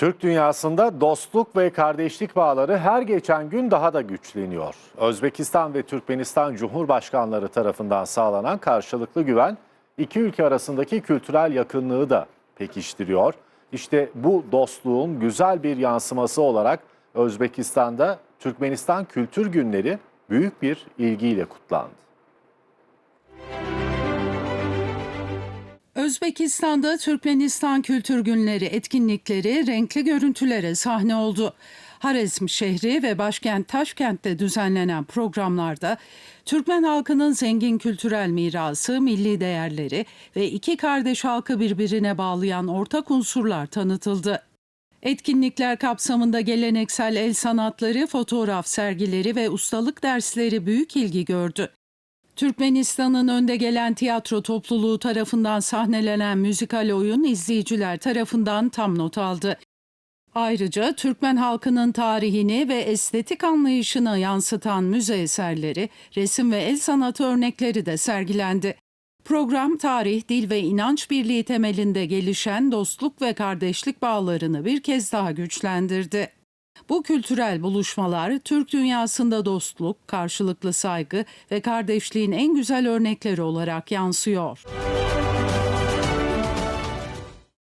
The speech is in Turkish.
Türk dünyasında dostluk ve kardeşlik bağları her geçen gün daha da güçleniyor. Özbekistan ve Türkmenistan Cumhurbaşkanları tarafından sağlanan karşılıklı güven iki ülke arasındaki kültürel yakınlığı da pekiştiriyor. İşte bu dostluğun güzel bir yansıması olarak Özbekistan'da Türkmenistan Kültür Günleri büyük bir ilgiyle kutlandı. Özbekistan'da Türkmenistan Kültür Günleri etkinlikleri renkli görüntülere sahne oldu. Harezm şehri ve başkent Taşkent'te düzenlenen programlarda Türkmen halkının zengin kültürel mirası, milli değerleri ve iki kardeş halkı birbirine bağlayan ortak unsurlar tanıtıldı. Etkinlikler kapsamında geleneksel el sanatları, fotoğraf sergileri ve ustalık dersleri büyük ilgi gördü. Türkmenistan'ın önde gelen tiyatro topluluğu tarafından sahnelenen müzikal oyun izleyiciler tarafından tam not aldı. Ayrıca Türkmen halkının tarihini ve estetik anlayışını yansıtan müze eserleri, resim ve el sanatı örnekleri de sergilendi. Program tarih, dil ve inanç birliği temelinde gelişen dostluk ve kardeşlik bağlarını bir kez daha güçlendirdi. Bu kültürel buluşmalar Türk dünyasında dostluk, karşılıklı saygı ve kardeşliğin en güzel örnekleri olarak yansıyor.